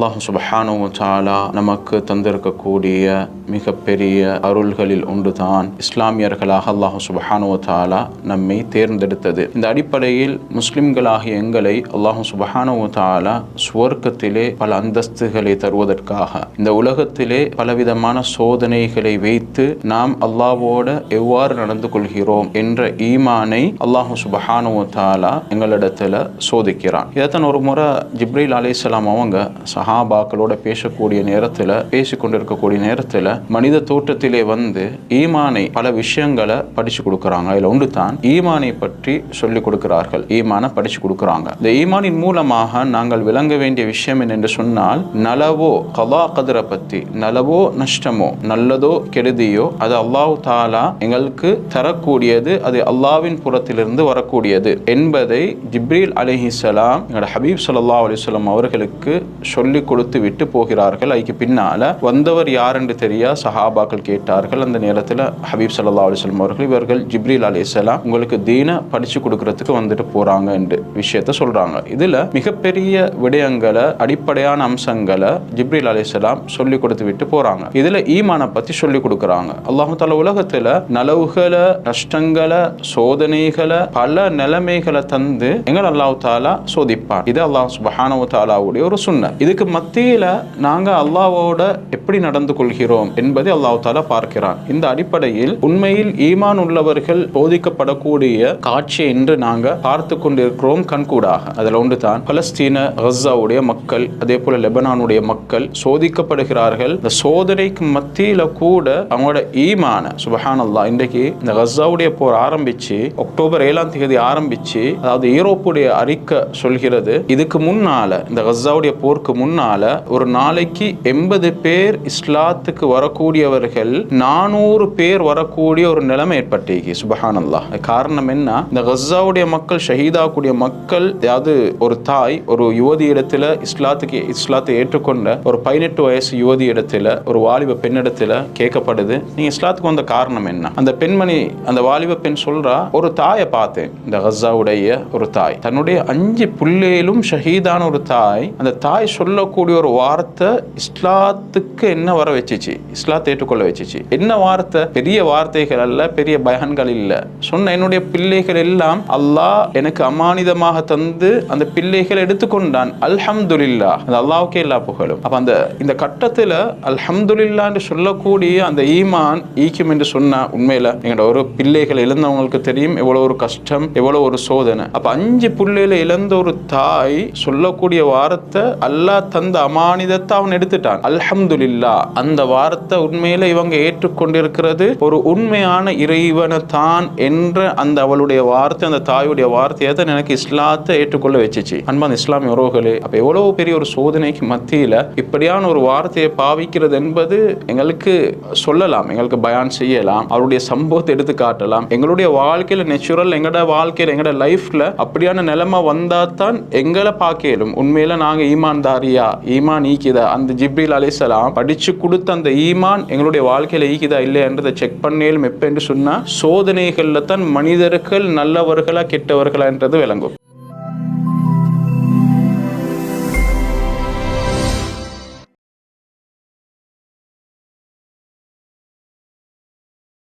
அல்லாஹ் சுபஹானு தாலா நமக்கு தந்திருக்கக்கூடிய மிகப்பெரிய அருள்களில் ஒன்றுதான் இஸ்லாமியர்களாக அல்லாஹ் சுபஹானு தாலா நம்மை தேர்ந்தெடுத்தது. இந்த அடிப்படையில் முஸ்லிம்களாகிய எங்களை அல்லாஹ் சுபஹானு தாலா சுவர்க்கத்திலே பல அந்தஸ்துகளை தருவதற்காக இந்த உலகத்திலே பலவிதமான சோதனைகளை வைத்து நாம் அல்லாவோட எவ்வாறு நடந்து கொள்கிறோம் என்ற ஈமானை அல்லாஹு சுபஹானு தாலா எங்களிடத்துல சோதிக்கிறான். இதைத்தான் ஒரு முறை ஜிப்ரீல் அலிஸ்லாம் அவங்க சஹா சஹாபாக்களோட பேசக்கூடிய நேரத்தில் பேசிக்கொண்டிருக்கக்கூடிய நேரத்தில் மனித தோற்றத்திலே வந்து ஈமானை பல விஷயங்களை படிச்சு கொடுக்குறாங்க. இதுல ஒன்று தான் ஈமானை பற்றி சொல்லி கொடுக்கிறார்கள். ஈமானை படிச்சு கொடுக்குறாங்க. இந்த ஈமானின் மூலமாக நாங்கள் விளங்க வேண்டிய விஷயம் என்னென்று சொன்னால் நலவோ கலா கதிரை பற்றி நலவோ நஷ்டமோ நல்லதோ கெடுதியோ அது அல்லாஹ் தாலா எங்களுக்கு தரக்கூடியது அது அல்லாவின் புறத்திலிருந்து வரக்கூடியது என்பதை ஜிப்ரீல் அலிஹிசலாம் எங்களோட ஹபீப் சல்லா அலிஸ்லாம் அவர்களுக்கு சொல்லி கொடுத்து விட்டு போகிறார்கள். அதுக்கு பின்னால வந்தவர் யார் என்று தெரியா? சஹாபாக்கள் கேட்டார்கள். அந்த நேரத்தில் ஹபீப் சல்லா அலைஹி அவர்கள் இவர்கள் ஜிப்ரீல் அலைஹிஸ்ஸலாம் உங்களுக்கு தீன படிச்சு கொடுக்கறதுக்கு வந்துட்டு போறாங்க என்று விஷயத்த சொல்றாங்க. இதுல மிகப்பெரிய விடயங்களை அடிப்படையான அம்சங்களை ஜிப்ரீல் அலைஹிஸ்ஸலாம் சொல்லி கொடுத்து விட்டு போறாங்க. இதுல ஈமானை பத்தி சொல்லி கொடுக்குறாங்க. அல்லாஹு தால உலகத்துல நலவுகளை நஷ்டங்களை சோதனைகளை பல நிலைமைகளை தந்து எங்கள் அல்லாஹு தாலா சோதிப்பான். இது அல்லாஹ் சுபஹானவு தாலாவுடைய ஒரு சுண்ண. இதுக்கு மத்தியில் நாங்கள் அல்லாவோட எப்படி நடந்து கொள்கிறோம் என்பதை அல்லாஹ் தாலா பார்க்கிறான். இந்த அடிப்படையில் உண்மையில் ஈமான் உள்ளவர்கள் போதிக்கப்படக்கூடிய காட்சியை என்று நாங்கள் பார்த்து கொண்டிருக்கிறோம் கண்கூடாக. அதில் ஒன்று தான் பலஸ்தீன கசாவுடைய மக்கள் அதே போல லெபனானுடைய மக்கள் சோதிக்கப்படுகிறார்கள். இந்த சோதனைக்கு மத்தியில் கூட அவங்களோட ஈமான சுபஹான் அல்லாஹ் இன்றைக்கு இந்த கசாவுடைய போர் ஆரம்பிச்சு அக்டோபர் ஏழாம் தேதி ஆரம்பிச்சு அதாவது ஈரோப்புடைய அறிக்கை சொல்கிறது. இதுக்கு முன்னால இந்த கசாவுடைய போருக்கு முன்னால் ஒரு நாளைக்கு எண்பது பேர் இஸ்லாத்துக்கு வரக்கூடியவர்கள் நானூறு பேர் வரக்கூடிய ஒரு நிலைமை ஏற்பட்டிருக்கு சுபஹானல்லா காரணம் என்ன? இந்த கசாவுடைய மக்கள் ஷஹீதாக்கூடிய மக்கள் அதாவது ஒரு தாய் ஒரு யுவதி இடத்துல இஸ்லாத்துக்கு இஸ்லாத்தை ஏற்றுக்கொண்ட ஒரு பதினெட்டு வயசு யுவதி இடத்துல ஒரு வாலிப பெண்ணிடத்துல கேட்கப்படுது. நீ இஸ்லாத்துக்கு வந்த காரணம் என்ன? அந்த பெண்மணி அந்த வாலிப பெண் சொல்றா ஒரு தாயை பார்த்தேன். இந்த கசாவுடைய ஒரு தாய். தன்னுடைய அஞ்சு புள்ளையிலும் ஷஹீதான ஒரு தாய் அந்த தாய் சொல்ல சொல்லக்கூடிய ஒரு வார்த்தை இஸ்லாத்துக்கு என்ன வர வச்சுச்சு? இஸ்லாத்தை ஏற்றுக்கொள்ள வச்சுச்சு. என்ன வார்த்தை? பெரிய வார்த்தைகள் அல்ல பெரிய பயன்கள் இல்ல. சொன்ன என்னுடைய பிள்ளைகள் எல்லாம் அல்லாஹ் எனக்கு அமானிதமாக தந்து அந்த பிள்ளைகளை எடுத்துக்கொண்டான். அல்ஹம்துலில்லா அந்த அல்லாவுக்கே எல்லா புகழும். அப்ப அந்த இந்த கட்டத்துல அல்ஹம்துலில்லா என்று சொல்லக்கூடிய அந்த ஈமான் ஈக்கும் என்று சொன்னா உண்மையில எங்களோட ஒரு பிள்ளைகள் இழந்தவங்களுக்கு தெரியும். எவ்வளவு ஒரு கஷ்டம் எவ்வளவு ஒரு சோதனை. அப்ப அஞ்சு புள்ளையில இழந்த ஒரு தாய் சொல்லக்கூடிய வார்த்தை அல்லாஹ் தந்த அமானிதத்தை அவன் எடுத்துட்டான். அல்ஹம்துலில்லா அந்த வார்த்தை உண்மையில இவங்க ஏற்றுக்கொண்டிருக்கிறது. ஒரு உண்மையான இறைவனை தான் என்ற அந்த அவளுடைய வார்த்தை அந்த தாயுடைய வார்த்தையை தான் எனக்கு இஸ்லாத்தை ஏற்றுக்கொள்ள வச்சுச்சு. அன்பான் இஸ்லாமிய உறவுகளே அப்ப எவ்வளவு பெரிய ஒரு சோதனைக்கு மத்தியில இப்படியான ஒரு வார்த்தையை பாவிக்கிறது என்பது எங்களுக்கு சொல்லலாம் எங்களுக்கு பயான் செய்யலாம் அவருடைய சம்பவத்தை எடுத்து காட்டலாம். எங்களுடைய வாழ்க்கையில நேச்சுரல் எங்களோட வாழ்க்கையில எங்களோட லைஃப்ல அப்படியான நிலைமை வந்தா தான் எங்களை பார்க்கலும். உண்மையில நாங்க ஈமான் தாரியா ஈமான் ஈக்கிதா அந்த ஜிப்ரீல் அலிசலாம் படிச்சு கொடுத்த அந்த ஈமான் எங்களுடைய வாழ்க்கையில ஈக்கிதா இல்லையன்றதை செக் பண்ணேலும் எப்ப என்று சொன்னா சோதனைகள்ல தான் மனிதர்கள் நல்லவர்களா கெட்டவர்களா என்றது விளங்கும்.